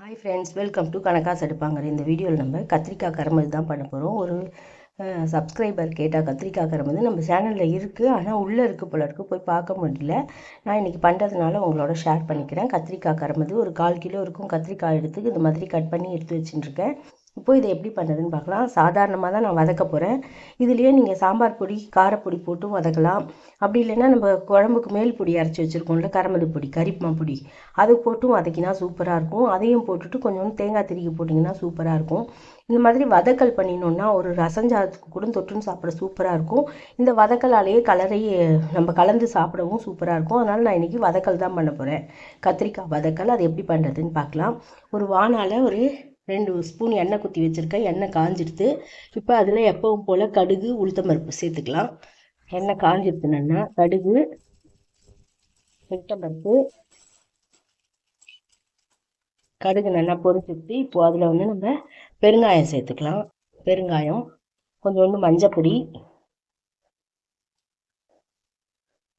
Hi friends welcome to கணக்காசு எடுப்பாங்கிற இந்த வீடியோவில் நம்ம கத்திரிக்காய் கரும்பு தான் பண்ண போகிறோம் ஒரு சப்ஸ்கிரைபர் கேட்டால் கத்திரிக்காய் கரும்பு நம்ம சேனலில் இருக்குது ஆனால் உள்ளே இருக்குது போல இருக்குது போய் பார்க்க முடியல. நான் இன்றைக்கி பண்ணுறதுனால உங்களோட ஷேர் பண்ணிக்கிறேன். கத்திரிக்காய் கரும்புது ஒரு கால் கிலோ இருக்கும். கத்திரிக்காய் எடுத்து இந்த மாதிரி கட் பண்ணி எடுத்து வச்சுட்டுருக்கேன். இப்போ இதை எப்படி பண்ணுறதுன்னு பார்க்கலாம். சாதாரணமாக தான் நான் வதக்க போகிறேன் இதுலேயே நீங்கள் சாம்பார் பொடி காரப்பொடி போட்டும் வதக்கலாம். அப்படி இல்லைன்னா நம்ம குழம்புக்கு மேல் பொடி அரைச்சி வச்சுருக்கோம்ல கரமது பொடி கரிப்பமா பொடி அது போட்டும் வதக்கினா சூப்பராக இருக்கும். அதையும் போட்டுட்டு கொஞ்சம் தேங்காய் திருக்கி போட்டிங்கன்னா சூப்பராக இருக்கும். இந்த மாதிரி வதக்கல் பண்ணினோன்னா ஒரு ரசஞ்சாதத்துக்கு கூட தொட்டுன்னு சாப்பிட சூப்பராக இருக்கும். இந்த வதக்கலாலேயே கலரையே நம்ம கலந்து சாப்பிடவும் சூப்பராக இருக்கும். அதனால் நான் இன்றைக்கி வதக்கல் தான் பண்ண போகிறேன் கத்திரிக்காய் வதக்கல் அது எப்படி பண்ணுறதுன்னு பார்க்கலாம். ஒரு வானால் ஒரு ரெண்டு ஸ்பூன் எண்ணெய் குத்தி வச்சுருக்கேன். எண்ணெய் காஞ்சிடுது இப்போ அதில் எப்பவும் போல் கடுகு உளுத்தம்பருப்பு சேர்த்துக்கலாம். எண்ணெய் காஞ்சிடுதுன்னா கடுகு உளுத்தம்பருப்பு கடுகு நல்லா பொரிச்சிட்டு இப்போது அதில் வந்து நம்ம பெருங்காயம் சேர்த்துக்கலாம். பெருங்காயம் கொஞ்சோண்டு மஞ்சப்பொடி.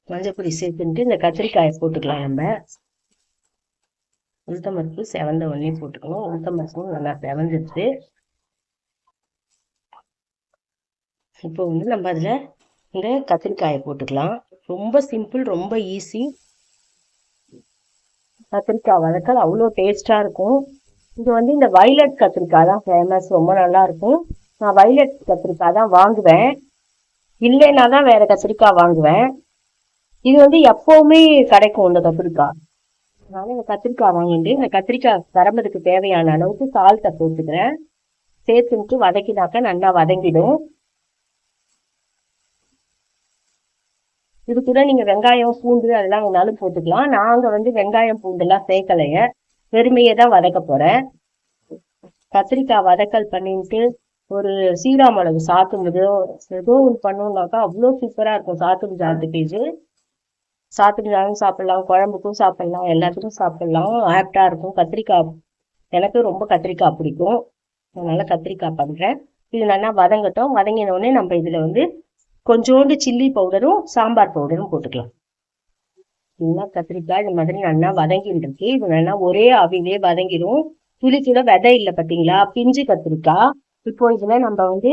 மஞ்சப்பொடி சேர்த்துட்டு இந்த கத்திரிக்காயை போட்டுக்கலாம் நம்ம. உளுத்தம்பருப்பு செவந்த ஒன்றையும் போட்டுக்கணும் உளுத்தம்பருப்பும் நல்லா செவந்துடுச்சு இப்போ வந்து நம்ம அதில் இந்த கத்திரிக்காயை போட்டுக்கலாம். ரொம்ப சிம்பிள் ரொம்ப ஈஸி. கத்திரிக்காய் வதக்கல் அவ்வளோ டேஸ்ட்டாக இருக்கும். இது வந்து இந்த வைலட் கத்திரிக்காய் தான் ஃபேமஸ் ரொம்ப நல்லாயிருக்கும் நான் வைலட் கத்திரிக்காய் தான் வாங்குவேன். இல்லைன்னா தான் வேறு கத்திரிக்காய் வாங்குவேன். இது வந்து எப்போவுமே கிடைக்கும் இந்த கத்திரிக்காய். அதனால இந்த கத்திரிக்காய் வாங்கிட்டு இந்த கத்திரிக்காய் தரம்பதுக்கு தேவையான அளவுக்கு சால்ட்டை போட்டுக்கிறேன். சேர்த்துட்டு வதக்கினாக்க நல்லா வதங்கிடும். இது கூட நீங்க வெங்காயம் பூண்டு அதெல்லாம் வேணாலும் போட்டுக்கலாம். நாங்க வந்து வெங்காயம் பூண்டுலாம் சேர்க்கலைங்க. வெறுமையே தான் வதக்க போறேன். கத்திரிக்காய் வதக்கல் பண்ணிட்டு ஒரு சீரா மிளகு சாத்துமுதோ ஏதோ ஒன்று பண்ணோம்னாக்கா அவ்வளோ சூப்பராக இருக்கும் சாத்துக்கு ஜாத்துக்கு இது சாப்பிட்டுக்கிட்டாலும் சாப்பிடலாம். குழம்புக்கும் சாப்பிடலாம் எல்லாத்துக்கும் சாப்பிடலாம். ஆப்டா இருக்கும். கத்திரிக்காய் எனக்கு ரொம்ப கத்திரிக்காய் பிடிக்கும். அதனால கத்திரிக்காய் பண்ணுறேன் இது நல்லா வதங்கட்டும். வதங்கினோடனே நம்ம இதில் வந்து கொஞ்சோண்டு சில்லி பவுடரும் சாம்பார் பவுடரும் போட்டுக்கலாம். நல்லா கத்திரிக்காய் இந்த மாதிரி நல்லா வதங்கிட்டு இது நல்லா ஒரே அவிலே வதங்கிடும் துளி கூட விதை இல்லை பார்த்தீங்களா பிஞ்சு கத்திரிக்காய் இப்போ இதில் நம்ம வந்து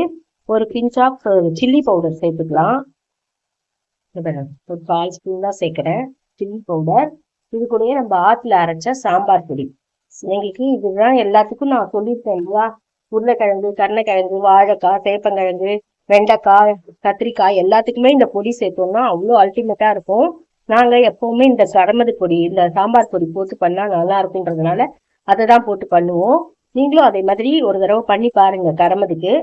ஒரு பிஞ்ச் ஆஃப் சில்லி பவுடர் சேர்த்துக்கலாம். ஒரு கால் ஸ்பூன் தான் சேர்க்குறேன். சில்லி பவுடர் இது கூடயே நம்ம ஆற்றுல அரைச்ச சாம்பார் பொடி. எங்களுக்கு இதுதான் எல்லாத்துக்கும் நான் சொல்லியிருக்கேன் இல்லையா? உருளைக்கிழங்கு கருணைக்கிழங்கு வாழைக்காய் சேப்பங்கிழங்கு வெண்டைக்காய் கத்திரிக்காய் எல்லாத்துக்குமே இந்த பொடி சேர்த்தோம்னா அவ்வளோ அல்டிமேட்டாக இருக்கும். நாங்கள் எப்போவுமே இந்த கடமது பொடி இந்த சாம்பார் பொடி போட்டு பண்ணால் நல்லா இருக்குன்றதுனால அதை தான் போட்டு பண்ணுவோம். நீங்களும் அதே மாதிரி ஒரு தடவை பண்ணி பாருங்க கரமதுக்கு.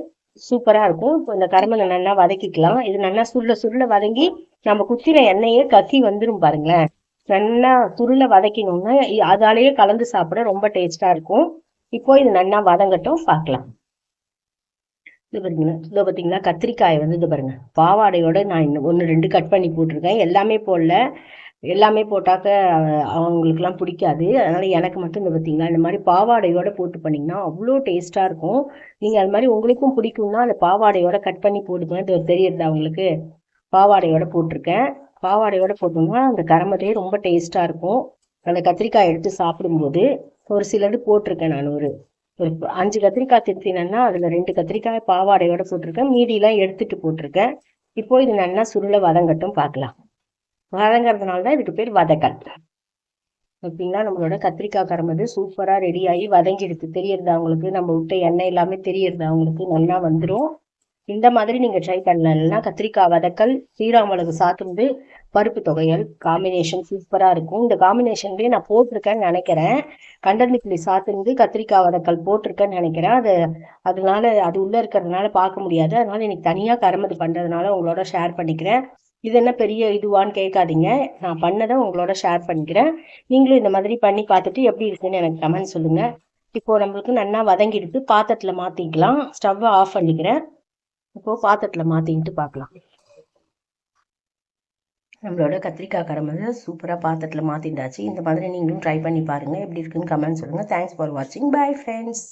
சூப்பராக இருக்கும். இப்போ இந்த கரமலை நல்லா வதக்கிக்கலாம். இது நல்லா சுருள சுருள வதங்கி நம்ம குத்தின எண்ணெயே கசி வந்துடும் பாருங்களேன். நல்லா சுருள வதக்கணும்னா அதாலேயே கலந்து சாப்பிட ரொம்ப டேஸ்டா இருக்கும். இப்போ இது நல்லா வதங்கட்டும் பார்க்கலாம். இது பாருங்களா இதோ பார்த்தீங்களா கத்திரிக்காய் வந்து இது பாருங்க. பாவாடையோட நான் இன்னும் ஒன்று ரெண்டு கட் பண்ணி போட்டிருக்கேன். எல்லாமே போடல. எல்லாமே போட்டாக்க அவங்களுக்குலாம் பிடிக்காது. அதனால எனக்கு மட்டும் இந்த பார்த்தீங்களா இந்த மாதிரி பாவாடையோட போட்டு பண்ணிங்கன்னா அவ்வளோ டேஸ்ட்டாக இருக்கும். நீங்கள் அது மாதிரி உங்களுக்கும் பிடிக்கும்னா அந்த பாவாடையோட கட் பண்ணி போடுங்க. இது தெரியுது அவங்களுக்கு பாவாடையோட போட்டிருக்கேன். பாவாடையோட போட்டோம்னா அந்த கரமத்தையே ரொம்ப டேஸ்ட்டாக இருக்கும். அந்த கத்திரிக்காய் எடுத்து சாப்பிடும்போது ஒரு சிலது போட்டிருக்கேன் நான் ஒரு ஒரு அஞ்சு கத்திரிக்காய் திருத்தினேன்னா அதில் ரெண்டு கத்திரிக்காய் பாவாடையோட போட்டிருக்கேன். மீடியெல்லாம் எடுத்துட்டு போட்டிருக்கேன். இப்போ இது நல்லா சுருளை வதங்கட்டும் பார்க்கலாம். வதங்கிறதுனால தான் இதுக்கு பேர் வதக்கல். அப்படின்னா நம்மளோட கத்திரிக்காய் கரம்பது சூப்பராக ரெடி ஆகி வதங்கிடுது. தெரியறது அவங்களுக்கு நம்ம விட்ட எண்ணெய் எல்லாமே தெரியறது அவங்களுக்கு நல்லா வந்துடும் இந்த மாதிரி நீங்கள் ட்ரை பண்ணலன்னா கத்திரிக்காய் வதக்கல் ஸ்ரீராமலகு சாத்துந்து பருப்பு தொகையல் காம்பினேஷன் சூப்பராக இருக்கும். இந்த காம்பினேஷன்லேயே நான் போட்டிருக்கேன்னு நினைக்கிறேன். கண்டந்திப்பிள்ளி சாத்துந்து கத்திரிக்காய் வதக்கல் போட்டிருக்கேன்னு நினைக்கிறேன். அது அதனால அது உள்ளே இருக்கிறதுனால பார்க்க முடியாது. அதனால எனக்கு தனியாக கரமது பண்ணுறதுனால உங்களோட ஷேர் பண்ணிக்கிறேன். இது என்ன பெரிய இதுவான்னு கேட்காதீங்க. நான் பண்ணதை உங்களோட ஷேர் பண்ணிக்கிறேன். நீங்களும் இந்த மாதிரி பண்ணி பார்த்துட்டு எப்படி இருக்குன்னு எனக்கு கமெண்ட் சொல்லுங்கள் இப்போ நம்மளுக்கு நல்லா வதங்கிடுத்து பாத்திரத்தில் மாற்றிக்கலாம் ஸ்டவ்வை ஆஃப் பண்ணிக்கிறேன். இப்போது பாத்திரத்தில் மாற்றிக்கிட்டு பார்க்கலாம் நம்மளோட கத்திரிக்காய் கரம்பு சூப்பராக பாத்திரத்தில் மாற்றிட்டாச்சு இந்த மாதிரி நீங்களும் ட்ரை பண்ணி பாருங்கள் எப்படி இருக்குன்னு கமெண்ட் சொல்லுங்கள் தேங்க்ஸ் ஃபார் வாட்சிங் பை ஃப்ரெண்ட்ஸ்